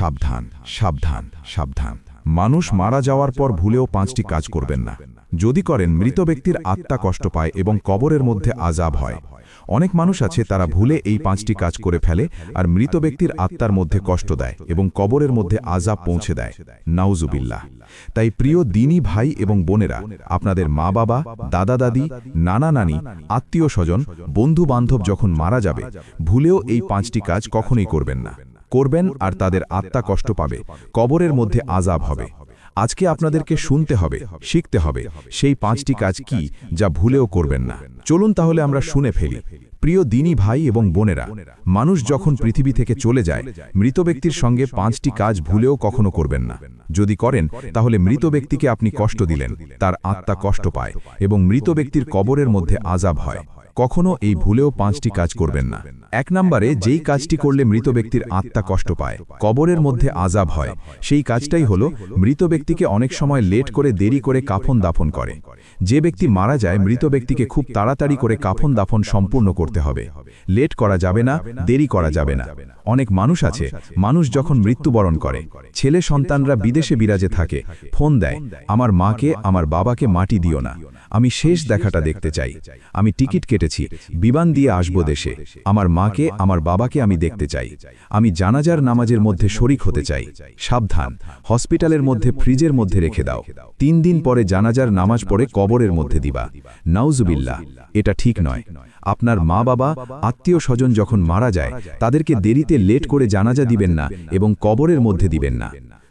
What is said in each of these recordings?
সাবধান সাবধান সাবধান। মানুষ মারা যাওয়ার পর ভুলেও পাঁচটি কাজ করবেন না। যদি করেন, মৃত ব্যক্তির আত্মা কষ্ট পায় এবং কবরের মধ্যে আজাব হয়। অনেক মানুষ আছে, তারা ভুলে এই পাঁচটি কাজ করে ফেলে আর মৃত ব্যক্তির আত্মার মধ্যে কষ্ট দেয় এবং কবরের মধ্যে আজাব পৌঁছে দেয়। নাউজুবিল্লাহ। তাই প্রিয় দিনী ভাই এবং বোনেরা, আপনাদের মা বাবা দাদা দাদি নানা নানি আত্মীয় স্বজন বন্ধু বান্ধব যখন মারা যাবে, ভুলেও এই পাঁচটি কাজ কখনোই করবেন না। করবেন আর তাদের আত্মা কষ্ট পাবে। কবরের মধ্যে আজাব হবে। আজকে আপনাদেরকে শুনতে হবে, শিখতে হবে সেই পাঁচটি কাজ কি যা ভুলেও করবেন না। চলুন তাহলে আমরা শুনে ফেলি। প্রিয় দিনী ভাই এবং বোনেরা, মানুষ যখন পৃথিবী থেকে চলে যায়, মৃত ব্যক্তির সঙ্গে পাঁচটি কাজ ভুলেও কখনো করবেন না। যদি করেন, তাহলে মৃত ব্যক্তিকে আপনি কষ্ট দিলেন, তার আত্মা কষ্ট পায় এবং মৃত ব্যক্তির কবরের মধ্যে আজাব হয়। কখনো এই ভুলেও পাঁচটি কাজ করবেন না। এক নম্বরে, যেই কাজটি করলে মৃত ব্যক্তির আত্মা কষ্ট পায়, কবরের মধ্যে আজাব হয়। সেই কাজটাই হলো, মৃত ব্যক্তিকে অনেক সময় লেট করে দেরি করে কাফন দাফন করে। যে ব্যক্তি মারা যায়, মৃত ব্যক্তিকে খুব তাড়াতাড়ি করে কাফন দাফন সম্পূর্ণ করতে হবে। লেট করা যাবে না, দেরি করা যাবে না। অনেক মানুষ আছে, মানুষ যখন মৃত্যুবরণ করে, ছেলে সন্তানরা বিদেশে বিরাজে থাকে, ফোন দেয়, আমার মাকে, আমার বাবাকে মাটি দিও না, আমি শেষ দেখাটা দেখতে চাই, আমি টিকিট কেটেছি, বিমান দিয়ে আসব দেশে, আমার মাকে, আমার বাবাকে আমি দেখতে চাই। আমি জানাজার নামাজের মধ্যে শরিক হতে চাই। সাবধান। হসপিটালের মধ্যে, ফ্রিজের মধ্যে রেখে দাও। তিন দিন পরে জানাজার নামাজ পড়ে কবরের মধ্যে দিবা। নাউজুবিল্লাহ। এটা ঠিক নয়। আপনার মা বাবা, আত্মীয় স্বজন যখন মারা যায়, তাদেরকে দেরিতে লেট করে জানাজা দিবেন না এবং কবরের মধ্যে দিবেন না।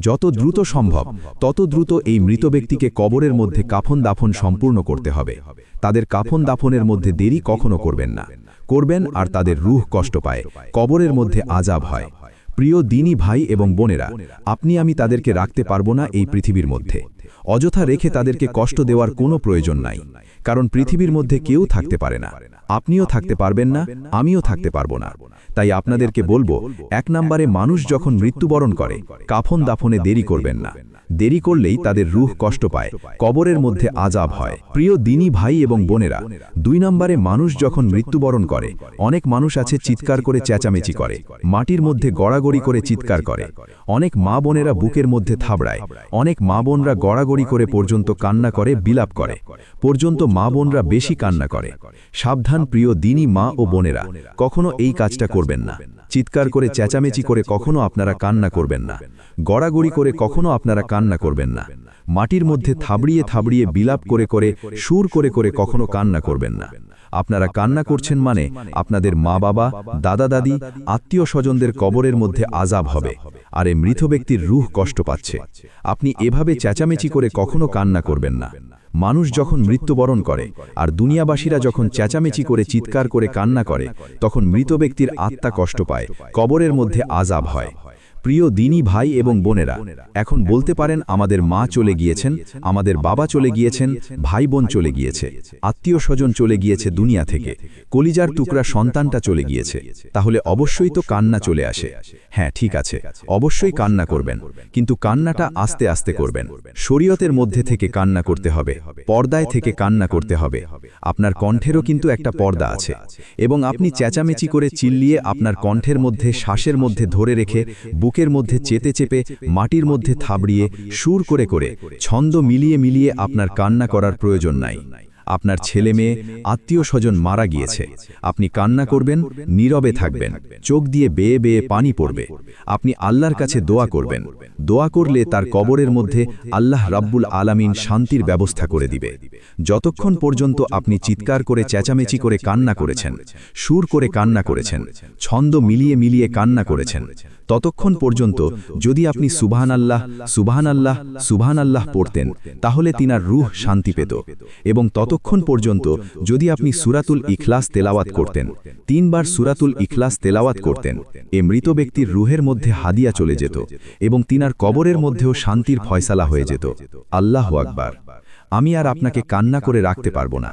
যত দ্রুত সম্ভব, তত দ্রুত এই মৃত ব্যক্তিকে কবরের মধ্যে কাফন দাফন সম্পূর্ণ করতে হবে। তাদের কাফন দাফনের মধ্যে দেরি কখনো করবেন না। করবেন আর তাদের রুহ কষ্ট পায়। কবরের মধ্যে আজাব হয়। প্রিয় দিনী ভাই এবং বোনেরা, আপনি আমি তাদেরকে রাখতে পারব না এই পৃথিবীর মধ্যে। অযথা রেখে তাদেরকে কষ্ট দেওয়ার কোনো প্রয়োজন নাই, কারণ পৃথিবীর মধ্যে কেউ থাকতে পারে না। আপনিও থাকতে পারবেন না, আমিও থাকতে পারব না। তাই আপনাদেরকে বলব, এক নম্বরে মানুষ যখন মৃত্যুবরণ করে, কাফন দাফনে দেরি করবেন না। দেরি করলেই তাদের রুহ কষ্ট পায়, কবরের মধ্যে আজাব হয়। প্রিয় দিনী ভাই এবং বোনেরা, দুই নম্বরে মানুষ যখন মৃত্যুবরণ করে, অনেক মানুষ আছে চিৎকার করে চেঁচামেচি করে, মাটির মধ্যে গড়াগড়ি করে চিৎকার করে। অনেক মা বোনেরা বুকের মধ্যে থাবড়ায়, অনেক মা বোনরা গড়াগড়ি করে পর্যন্ত কান্না করে, বিলাপ করে। পর্যন্ত মা বোনরা বেশি কান্না করে। সাবধান প্রিয় দিনী মা ও বোনেরা, কখনো এই কাজটা করবেন না। চিৎকার করে চেঁচামেচি করে কখনো আপনারা কান্না করবেন না। গড়াগড়ি করে কখনো আপনারা কান্না করবেন না। মাটির মধ্যে থাবড়িয়ে থাবড়িয়ে বিলাপ করে করে, সুর করে করে কখনো কান্না করবেন না। আপনারা কান্না করছেন মানে আপনাদের মা বাবা দাদা দাদি আত্মীয় স্বজনদের কবরের মধ্যে আজাব হবে, আর মৃত ব্যক্তির রুহ কষ্ট পাচ্ছে। আপনি এভাবে চেঁচামেচি করে কখনো কান্না করবেন না। মানুষ যখন মৃত্যুবরণ করে আর দুনিয়াবাসীরা যখন চেঁচামেচি করে, চিৎকার করে, কান্না করে, তখন মৃত ব্যক্তির আত্মা কষ্ট পায়, কবরের মধ্যে আজাব হয়। প্রিয় দিনী ভাই এবং বোনেরা, এখন বলতে পারেন আমাদের মা চলে গিয়েছেন, আমাদের বাবা চলে গিয়েছেন ভাই বোন চলে গিয়েছে আত্মীয় স্বজন চলে গিয়েছে দুনিয়া থেকে, কলিজার টুকরা সন্তানটা চলে গিয়েছে, তাহলে অবশ্যই তো কান্না চলে আসে। হ্যাঁ ঠিক আছে, অবশ্যই কান্না করবেন, কিন্তু কান্নাটা আস্তে আস্তে করবেন। শরীয়তের মধ্যে থেকে কান্না করতে হবে, পর্দায় থেকে কান্না করতে হবে। আপনার কণ্ঠেরও কিন্তু একটা পর্দা আছে, এবং আপনি চেঁচামেচি করে চিল্লিয়ে আপনার কণ্ঠের মধ্যে, শ্বাসের মধ্যে ধরে রেখে বুকের মধ্যে চেতে চেপে মাটির মধ্যে থাবড়িয়ে সুর করে করে ছন্দ মিলিয়ে মিলিয়ে আপনার কান্না করার প্রয়োজন নাই। আপনার ছেলে মেয়ে আত্মীয় স্বজন মারা গিয়েছে। আপনি কান্না করবেন নীরবে থাকবেন চোখ দিয়ে বেয়ে বেয়ে পানি পড়বে। আপনি আল্লাহর কাছে দোয়া করবেন। দোয়া করলে তার কবরের মধ্যে আল্লাহ রাব্বুল আলামিন শান্তির ব্যবস্থা করে দিবে। যতক্ষণ পর্যন্ত আপনি চিৎকার করে চেঁচামেচি করে কান্না করেছেন সুর করে কান্না করেছেন ছন্দ মিলিয়ে মিলিয়ে কান্না করেছেন ততক্ষণ পর্যন্ত যদি আপনি সুবহান আল্লাহ সুবহান আল্লাহ সুবহান আল্লাহ পড়তেন তাহলে তিনার রুহ শান্তি পেত এবং ততক্ষণ পর্যন্ত যদি আপনি সুরাতুল ইখলাস তেলাওয়াত করতেন, তিনবার সুরাতুল ইখলাস তেলাওয়াত করতেন, এ মৃত ব্যক্তির রুহের মধ্যে হাদিয়া চলে যেত এবং তিনার কবরের মধ্যেও শান্তির ফয়সালা হয়ে যেত। আল্লাহ আকবার। আমি আর আপনাকে কান্না করে রাখতে পারব না।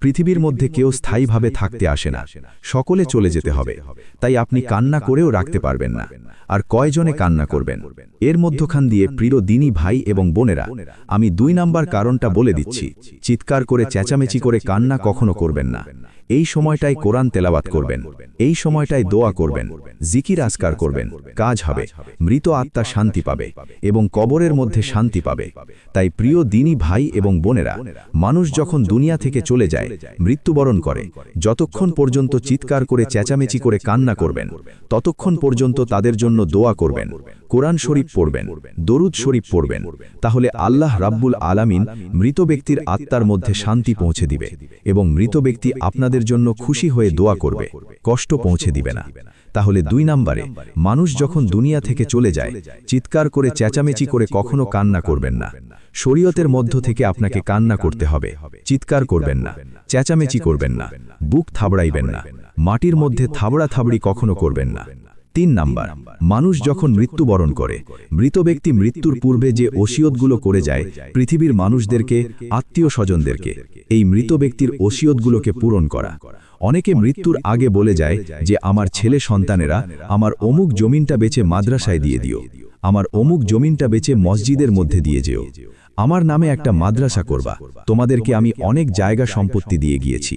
পৃথিবীর মধ্যে কেউ স্থায়ীভাবে থাকতে আসে না। সকলে চলে যেতে হবে। তাই আপনি কান্না করেও রাখতে পারবেন না। আর কয়জনে কান্না করবেন? এর মধ্যখান দিয়ে প্রিয় দিনী ভাই এবং বোনেরা, আমি দুই নাম্বার কারণটা বলে দিচ্ছি। চিৎকার করে চেঁচামেচি করে কান্না কখনো করবেন না। এই সময়টায় কোরআন তেলাবাত করবেন। এই সময়টায় দোয়া করবেন। জিকির আসকার করবেন। কাজ হবে। মৃত আত্মা শান্তি পাবে এবং কবরের মধ্যে শান্তি পাবে। তাই প্রিয় দিনী ভাই এবং বোনেরা, মানুষ যখন দুনিয়া থেকে চলে যায়, মৃত্যুবরণ করে। যতক্ষণ পর্যন্ত চিৎকার করে, চেঁচামেচি করে কান্না করবেন, ততক্ষণ পর্যন্ত তাদের জন্য দোয়া করবেন। কোরআন শরীফ পড়বেন, দরুদ শরীফ পড়বেন। তাহলে আল্লাহ রাব্বুল আলামিন মৃত ব্যক্তির আত্মার মধ্যে শান্তি পৌঁছে দিবে এবং মৃত ব্যক্তি আপনাদের জন্য খুশি হয়ে দোয়া করবে, কষ্ট পৌঁছে দিবে না। তাহলে দুই নাম্বারে, মানুষ যখন দুনিয়া থেকে চলে যায়, চিৎকার করে চেঁচামেচি করে কখনো কান্না করবেন না। শরীয়তের মধ্য থেকে আপনাকে কান্না করতে হবে, চিৎকার করবেন না, চেঁচামেচি করবেন না, বুক থাবড়াইবেন না, মাটির মধ্যে থাবড়া থাবড়ি কখনো করবেন না। তিন নাম্বার, মানুষ যখন মৃত্যুবরণ করে, মৃত ব্যক্তি মৃত্যুর পূর্বে যে ওসিয়তগুলো করে যায়, পৃথিবীর মানুষদেরকে আত্মীয় স্বজনদেরকে এই মৃত ব্যক্তির ওসিয়তগুলোকে পূরণ করা। অনেকে মৃত্যুর আগে বলে যায় যে, আমার ছেলে সন্তানেরা, আমার অমুক জমিনটা বেচে মাদ্রাসায় দিয়ে দিও, আমার অমুক জমিনটা বেচে মসজিদের মধ্যে দিয়ে যেও আমার নামে একটা মাদ্রাসা করবা। তোমাদেরকে আমি অনেক জায়গা সম্পত্তি দিয়ে গিয়েছি।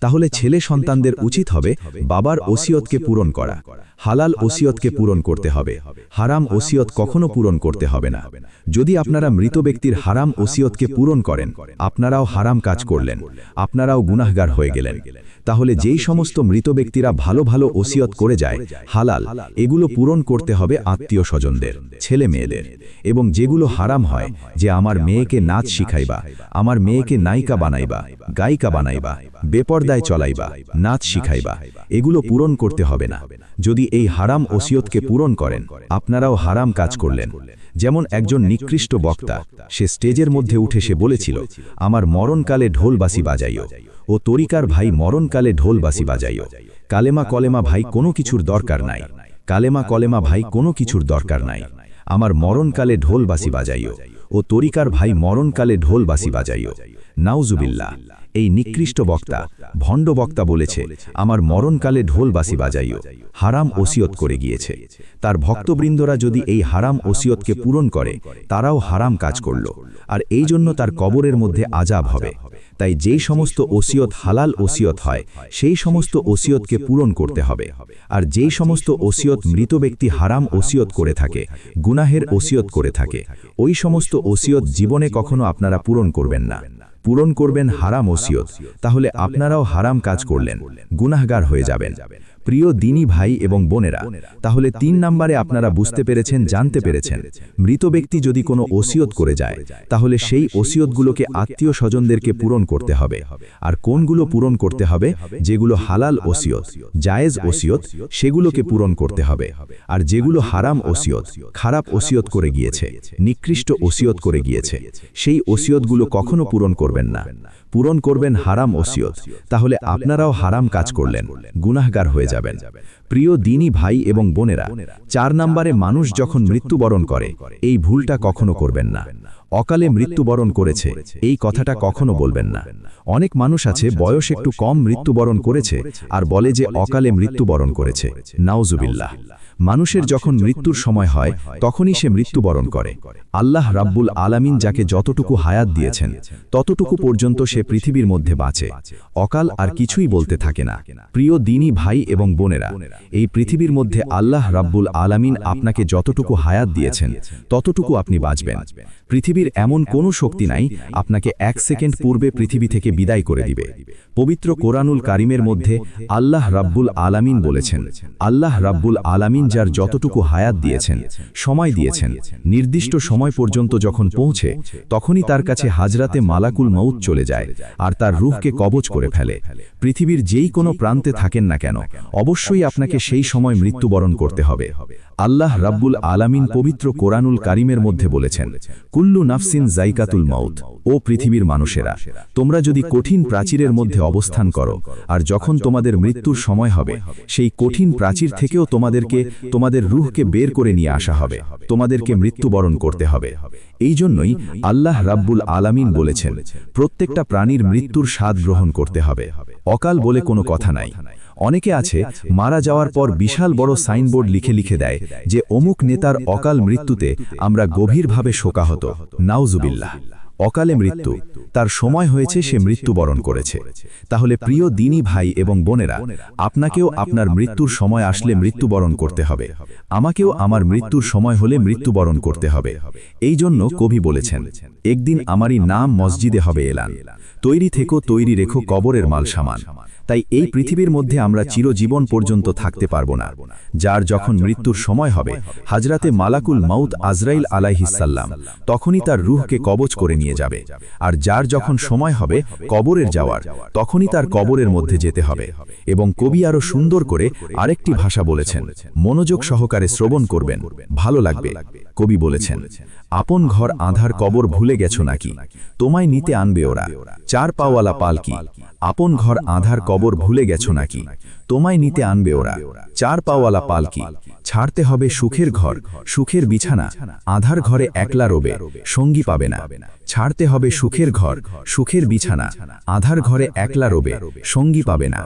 তাহলে ছেলে সন্তানদের উচিত হবে বাবার ওসিয়তকে পূরণ করা। হালাল ওসিয়তকে পূরণ করতে হবে। হারাম ওসিয়ত কখনো পূরণ করতে হবে না। যদি আপনারা মৃত ব্যক্তির হারাম ওসিয়তকে পূরণ করেন, আপনারাও হারাম কাজ করলেন। আপনারাও গুনাহগার হয়ে গেলেন। তাহলে যেই সমস্ত মৃত ব্যক্তিরা ভালো ভালো ওসিয়ত করে যায়, হালাল, এগুলো পূরণ করতে হবে আত্মীয় স্বজনদের, ছেলে মেয়েদের। এবং যেগুলো হারাম হয়, যে আমার মেয়েকে নাচ শিখাইবা, আমার মেয়েকে নায়িকা বানাইবা, গায়িকা বানাইবা, বেপর্দায় চলাইবা, নাচ শিখাইবা, এগুলো পূরণ করতে হবে না। যদি এই হারাম ওসিয়তকে পূরণ করেন, আপনারাও হারাম কাজ করলেন। যেমন একজন নিকৃষ্ট বক্তা, সে স্টেজের মধ্যে উঠে সে বলেছিল, আমার মরণকালে ঢোলবাসি বাজাইও ও তরিকার ভাই মরণকালে ঢোলবাসি বাজাইও। কালেমা কলেমা ভাই কোনো কিছুর দরকার নাই। কালেমা কলেমা ভাই কোনো কিছুর দরকার নাই। আমার মরণকালে ঢোলবাসি বাজাইও। ও তরিকার ভাই মরণকালে ঢোল বাসি বাজাইও। নাউজুবিল্লা এই নিকৃষ্ট বক্তা, ভণ্ড বক্তা বলেছে, আমার মরণকালে ঢোল বাসি বাজাইও। হারাম ওসিয়ত করে গিয়েছে। তার ভক্তবৃন্দরা যদি এই হারাম ওসিয়তকে পূরণ করে, তারাও হারাম কাজ করল। আর এই জন্য তার কবরের মধ্যে আজাব হবে। তাই যেই সমস্ত ওসিয়ত হালাল ওসিয়ত হয়, সেই সমস্ত ওসিয়তকে পূরণ করতে হবে। আর যেই সমস্ত ওসিয়ত মৃত ব্যক্তি হারাম ওসিয়ত করে থাকে, গুনাহের ওসিয়ত করে থাকে, ওই সমস্ত ওসিয়ত জীবনে কখনো আপনারা পূরণ করবেন না। পূরণ করবেন হারাম ওসিয়ত, তাহলে আপনারাও হারাম কাজ করলেন, গুনাহগার হয়ে যাবেন। প্রিয় দিনী ভাই এবং বোনেরা, তাহলে তিন নম্বরে আপনারা বুঝতে পেরেছেন, জানতে পেরেছেন। মৃত ব্যক্তি যদি কোনো ওসিয়ত করে যায়, তাহলে সেই ওসিয়তগুলোকে আত্মীয় স্বজনদেরকে পূরণ করতে হবে। আর কোনগুলো পূরণ করতে হবে? যেগুলো হালাল ওসিয়ত, জায়েজ ওসিয়ত, সেগুলোকে পূরণ করতে হবে। আর যেগুলো হারাম ওসিয়ত, খারাপ ওসিয়ত করে গিয়েছে, নিকৃষ্ট ওসিয়ত করে গিয়েছে, সেই ওসিয়তগুলো কখনো পূরণ করবেন না। পূরণ করবেন হারাম ওসিয়ত। তাহলে আপনারাও হারাম কাজ করলেন, গুনাহগার হয়ে যাবেন। প্রিয় দিনী ভাই এবং বোনেরা, চার নম্বরে মানুষ যখন মৃত্যুবরণ করে, এই ভুলটা কখনো করবেন না। অকালে মৃত্যুবরণ করেছে, এই কথাটা কখনো বলবেন না। অনেক মানুষ আছে, বয়স একটু কম মৃত্যুবরণ করেছে আর বলে যে অকালে মৃত্যুবরণ করেছে। নাউজুবিল্লাহ। মানুষের যখন মৃত্যুর সময় হয় তখনই সে মৃত্যুবরণ করে। আল্লাহ রাব্বুল আলামিন যাকে যতটুকু হায়াত দিয়েছেন ততটুকু পর্যন্ত সে পৃথিবীর মধ্যে বাঁচে। অকাল আর কিছুই বলতে থাকে না। প্রিয় দিনী ভাই এবং বোনেরা এই পৃথিবীর মধ্যে আল্লাহ রাব্বুল আলামিন আপনাকে যতটুকু হায়াত দিয়েছেন ততটুকু আপনি বাঁচবেন। পৃথিবীর এমন কোনো শক্তি নাই আপনাকে এক সেকেন্ড পূর্বে পৃথিবী থেকে বিদায় করে দিবে। পবিত্র কোরআনুল কারিমের মধ্যে আল্লাহ রাব্বুল আলামিন বলেছেন আল্লাহ রাব্বুল আলামিন যার যতটুকু হায়াত দিয়েছেন, সময় দিয়েছেন, নির্দিষ্ট সময় পর্যন্ত যখন পৌঁছে, তখনই তার কাছে হাজরাতে মালাকুল মৌত চলে যায় আর তার রুহকে কবচ করে ফেলে। পৃথিবীর যেই কোনো প্রান্তে থাকেন না কেন, অবশ্যই আপনাকে সেই সময় মৃত্যুবরণ করতে হবে। আল্লাহ রাব্বুল আলামিন পবিত্র কোরআনুল কারিমের মধ্যে বলেছেন, কুল্লু নাফসিন জাইকাতুল মৌত ও পৃথিবীর মানুষেরা, তোমরা যদি কঠিন প্রাচীরের মধ্যে অবস্থান করো, আর যখন তোমাদের মৃত্যুর সময় হবে, সেই কঠিন প্রাচীর থেকেও তোমাদেরকে তোমাদের রুহকে বের করে নিয়ে আসা হবে। তোমাদেরকে মৃত্যুবরণ করতে হবে। এই জন্যই আল্লাহ রাব্বুল আলামিন বলেছেন, প্রত্যেকটা প্রাণীর মৃত্যুর স্বাদ গ্রহণ করতে হবে। অকাল বলে কোনো কথা নাই। অনেকে আছে, মারা যাওয়ার পর বিশাল বড় সাইনবোর্ড লিখে লিখে দেয় যে, অমুক নেতার অকাল মৃত্যুতে আমরা গভীরভাবে শোকাহত। নাউজুবিল্লাহ। অকালে মৃত্যু। তার সময় হয়েছে সে মৃত্যুবরণ করেছে। তাহলে প্রিয় দিনী ভাই এবং বোনেরা, আপনাকেও আপনার মৃত্যুর সময় আসলে মৃত্যুবরণ করতে হবে। আমাকেও আমার মৃত্যুর সময় হলে মৃত্যুবরণ করতে হবে। এই জন্য কবি বলেছেন, একদিন আমারই নাম মসজিদে হবে এলান। তৈরি থেকে তৈরি রেখো কবরের মাল সামান তাই এই পৃথিবীর মধ্যে আমরা চিরজীবন পর্যন্ত থাকতে পারব না যার যখন মৃত্যুর সময় হবে হাজরাতে মালাকুল মাউত আজরাইল আলাইহিসাল্লাম তখনই তার রুহকে কবচ করে নিয়ে যাবে। আর যার যখন সময় হবে কবরের যাওয়ার। তখনই তার কবরের মধ্যে যেতে হবে। এবং কবি আরও সুন্দর করে আরেকটি ভাষা বলেছেন মনোযোগ সহকারে শ্রবণ করবেন। ভালো লাগবে। কবি বলেছেন আপন ঘর আধার কবর ভুলে গেছো নাকি? তোমায় নিতে আনবে ওরা চার পাওয়ালা পালকি আপন ঘর আধার কবর ভুলে গেছো নাকি? তোমায় নিতে আনবে ওরা। চার পাওয়ালা পালকি। ছাড়তে হবে সুখের ঘর, সুখের বিছানা, আধার ঘরে একলা রোবে, সঙ্গী পাবে না। ছাড়তে হবে সুখের ঘর, সুখের বিছানা, আধার ঘরে একলা রোবে, সঙ্গী পাবে না।